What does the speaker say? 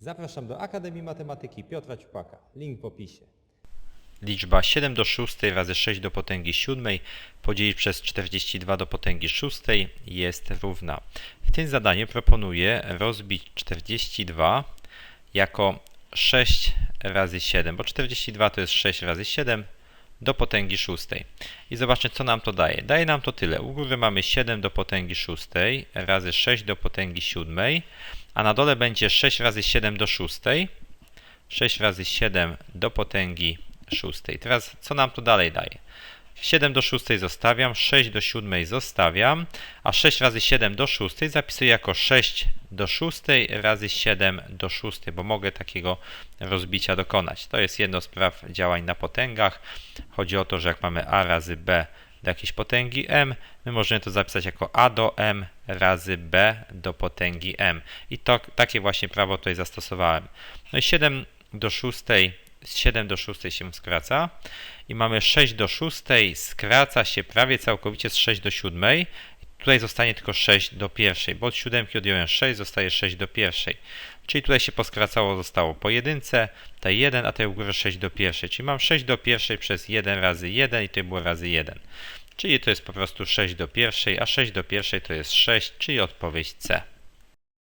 Zapraszam do Akademii Matematyki Piotra Ciupaka. Link w opisie. Liczba 7 do 6 razy 6 do potęgi 7 podzielić przez 42 do potęgi 6 jest równa. W tym zadaniu proponuję rozbić 42 jako 6 razy 7, bo 42 to jest 6 razy 7 do potęgi 6. I zobaczmy, co nam to daje. Daje nam to tyle. U góry mamy 7 do potęgi 6 razy 6 do potęgi 7, a na dole będzie 6 razy 7 do 6. 6 razy 7 do potęgi 6. Teraz co nam to dalej daje? 7 do 6 zostawiam, 6 do 7 zostawiam, a 6 razy 7 do 6 zapisuję jako 6 do 6 razy 7 do 6, bo mogę takiego rozbicia dokonać. To jest jedno z praw działań na potęgach. Chodzi o to, że jak mamy a razy b do jakiejś potęgi m, my możemy to zapisać jako a do m razy b do potęgi m. I to, takie właśnie prawo tutaj zastosowałem. No i 7 do 6 z 7 do 6 się skraca i mamy 6 do 6 skraca się prawie całkowicie z 6 do 7. Tutaj zostanie tylko 6 do pierwszej, bo od 7 odjąłem 6, zostaje 6 do pierwszej. Czyli tutaj się poskracało, zostało po jedynce, tutaj 1, a tutaj u góry 6 do pierwszej. Czyli mam 6 do pierwszej przez 1 razy 1 i tutaj było razy 1. Czyli to jest po prostu 6 do pierwszej, a 6 do pierwszej to jest 6, czyli odpowiedź C.